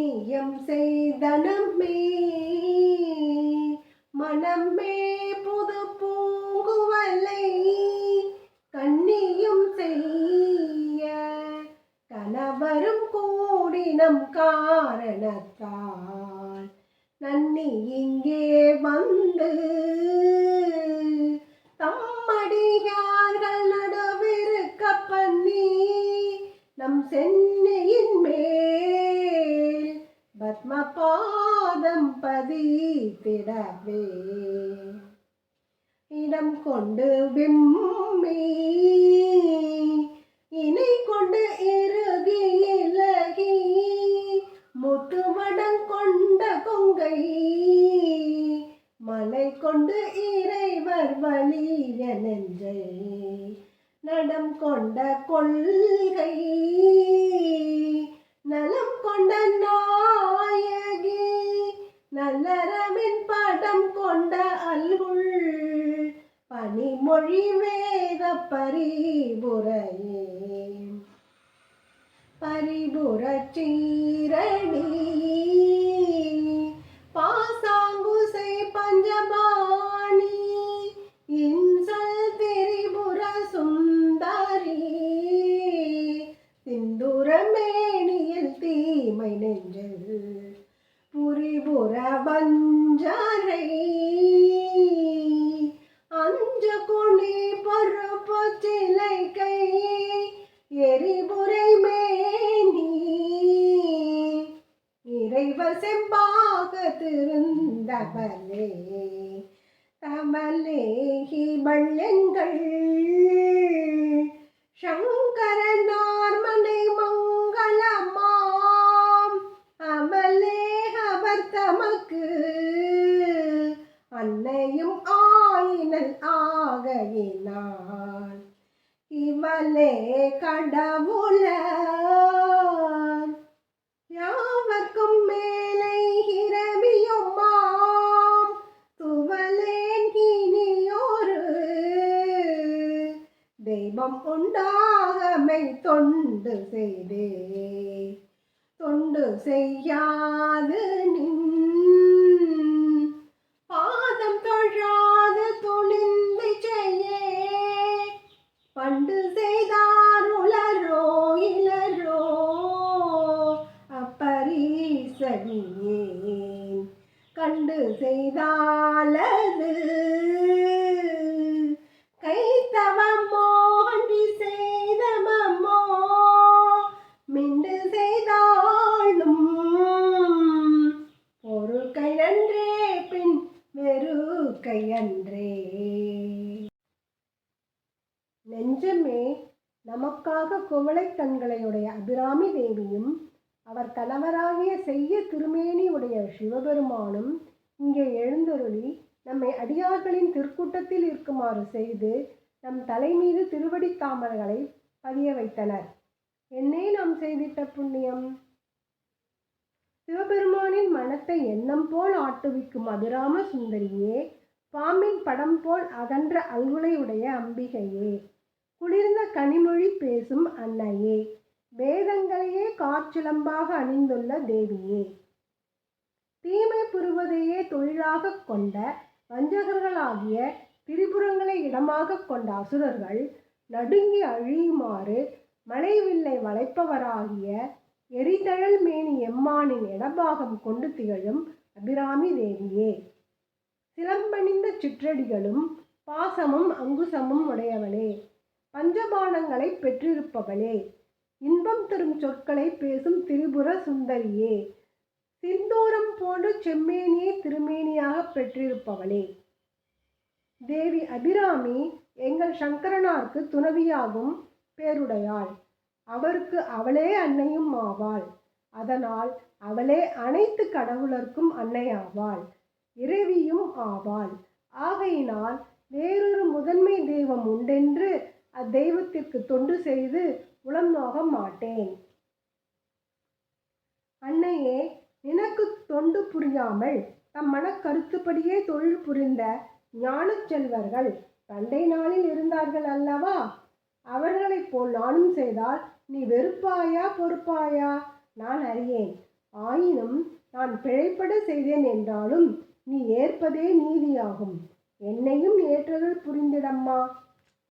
புண்ணியம் செய்தனமே. மனமே புது பூங்குவலை கண்ணியும் செய்ய. கணவரும் கூடினம் காரணத்தால் நன்னி இங்கே வந்து தம்மடியார்கள் நடுவிருக்க பண்ணி நம் சென்று மேல் பத்மபாதம் பதித்திடவே. இடம் கொண்டு விம்மி இணை கொண்டு இறுகி இலகி முத்துவடம் கொண்ட கொங்கை மலை கொண்டு இறைவர் வலிய நெஞ்சை நடம் கொண்ட கொள்கை நலம் கொண்ட நான் நல்லறவின் படம் கொண்ட அல்குள் பனிமொழி வேத பரிபுரையே பரிபுர சீரணி பாசாங்குசை பஞ்சபாணி. இன்சல் திரிபுர சுந்தரி. சிந்துரமேனியில் தீமை நெஞ்சல். புரிபுர வஞ்சரை இறைவர் செம்பாக திருந்தவலே தமலேகி பள்ளங்கள் சங்கரனார் மனை மங்களமாம். அமலே அவர் தமக்கு அன்னையும் ஆயினல் ஆகையினான் இவளே கடவுள. தெய்வம் உண்டாகமை தொண்டு செய்தே. தொண்டு செய்யாது பாதம் தொழாது துணிந்து செய்யே. பண்டு செய்தார் உலரோ இளரோ அப்பரீசனியே. கண்டு செய்தாலது கையன்றே நெஞ்சமே நமக்காக குவளை கண்களையுடைய அபிராமி தேவியும் அவர் கணவராகிய செய்ய திருமேனி உடைய சிவபெருமானும் இங்கே எழுந்தருளி நம்மை அடியார்களின் திருக்கூட்டத்தில் இருக்குமாறு செய்து நம் தலை மீது திருவடி தாமரைகளை பதிய வைத்தனர். என்னே நாம் செய்திட்ட புண்ணியம்? சிவபெருமானின் மனத்தை எண்ணம் போல் ஆட்டுவிக்கும் அபிராம சுந்தரியே பாம்பின் படம் போல் அகன்ற அல்குலை உடைய அம்பிகையே. குளிர்ந்த கனிமொழி பேசும் அன்னையே. வேதங்களையே காற்சிலம்பாக அணிந்துள்ள தேவியே. தீமை புரிவதையே தொழிலாகக் கொண்ட வஞ்சகர்களாகிய திரிபுரங்களை இடமாகக் கொண்ட அசுரர்கள் நடுங்கி அழியுமாறு மலைவில்லை வளைப்பவராகிய எரிதழல் மேனி எம்மானின் இடபாகம் கொண்டு திகழும் அபிராமி தேவியே. சிலம்பணிந்த சிற்றடிகளும் பாசமும் அங்குசமும் உடையவளே. பஞ்சபானங்களை பெற்றிருப்பவளே. இன்பம் தரும் சொற்களை பேசும் திரிபுர சுந்தரியே. சிந்தூரம் போன்ற செம்மேனியை திருமேனியாக பெற்றிருப்பவளே. தேவி அபிராமி எங்கள் சங்கரனாருக்கு துணவியாகும் பேருடையாள். அவருக்கு அவளே அன்னையும் ஆவாள். அதனால் அவளே அனைத்து கடவுளர்க்கும் அன்னையாவாள். இறைவியும் ஆவாள். ஆகையினால் வேறொரு முதன்மை தெய்வம் உண்டென்று அத்தெய்வத்திற்கு தொண்டு செய்து உளம் நோக மாட்டேன். அன்னையே நினக்கு தொண்டு புரியாமல் தம் மனக்கருத்துப்படியே தொழில் புரிந்த ஞானச் செல்வர்கள் பண்டை நாளில் இருந்தார்கள் அல்லவா? அவர்களைப் போல் நானும் செய்தால் நீ வெறுப்பாயா பொறுப்பாயா? நான் அறியேன். ஆயினும் நான் பிழைப்பட செய்தேன் என்றாலும் நீ ஏற்பதே நீதியாகும். என்னையும் ஏற்றருள் புரிந்திடம்மா.